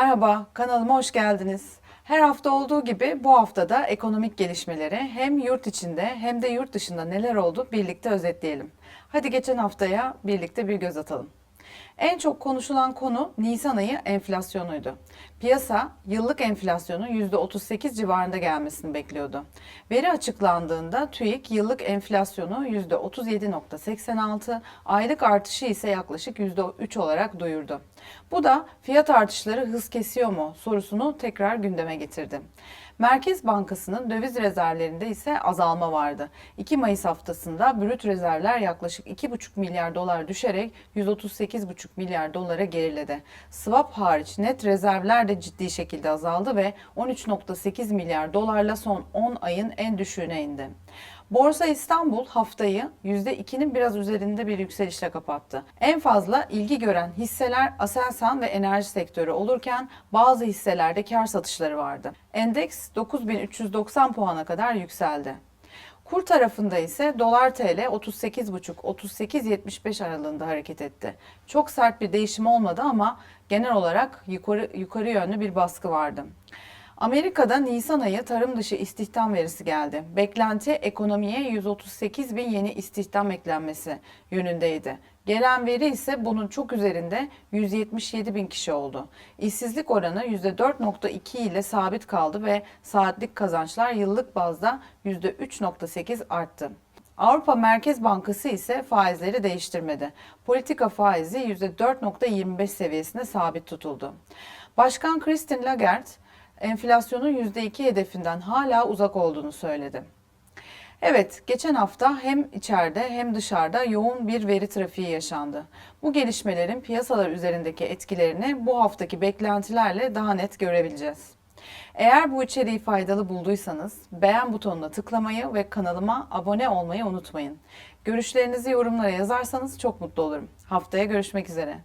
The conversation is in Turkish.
Merhaba, kanalıma hoş geldiniz. Her hafta olduğu gibi bu hafta da ekonomik gelişmeleri hem yurt içinde hem de yurt dışında neler oldu birlikte özetleyelim. Hadi geçen haftaya birlikte bir göz atalım. En çok konuşulan konu Nisan ayı enflasyonuydu. Piyasa yıllık enflasyonun %38 civarında gelmesini bekliyordu. Veri açıklandığında TÜİK yıllık enflasyonu %37.86, aylık artışı ise yaklaşık %3 olarak duyurdu. Bu da fiyat artışları hız kesiyor mu sorusunu tekrar gündeme getirdi. Merkez Bankası'nın döviz rezervlerinde ise azalma vardı. 2 Mayıs haftasında brüt rezervler yaklaşık 2,5 milyar dolar düşerek 138,5 milyar dolara geriledi. Swap hariç net rezervler de ciddi şekilde azaldı ve 13,8 milyar dolarla son 10 ayın en düşüğüne indi. Borsa İstanbul haftayı %2'nin biraz üzerinde bir yükselişle kapattı. En fazla ilgi gören hisseler Aselsan ve enerji sektörü olurken bazı hisselerde kar satışları vardı. Endeks 9390 puana kadar yükseldi. Kur tarafında ise dolar TL 38,5-38,75 aralığında hareket etti. Çok sert bir değişim olmadı ama genel olarak yukarı, yukarı yönlü bir baskı vardı. Amerika'da Nisan ayı tarım dışı istihdam verisi geldi. Beklenti ekonomiye 138 bin yeni istihdam eklenmesi yönündeydi. Gelen veri ise bunun çok üzerinde 177 bin kişi oldu. İşsizlik oranı %4.2 ile sabit kaldı ve saatlik kazançlar yıllık bazda %3.8 arttı. Avrupa Merkez Bankası ise faizleri değiştirmedi. Politika faizi %4.25 seviyesinde sabit tutuldu. Başkan Christine Lagarde, enflasyonun %2 hedefinden hala uzak olduğunu söyledi. Evet, geçen hafta hem içeride hem dışarıda yoğun bir veri trafiği yaşandı. Bu gelişmelerin piyasalar üzerindeki etkilerini bu haftaki beklentilerle daha net görebileceğiz. Eğer bu içeriği faydalı bulduysanız beğen butonuna tıklamayı ve kanalıma abone olmayı unutmayın. Görüşlerinizi yorumlara yazarsanız çok mutlu olurum. Haftaya görüşmek üzere.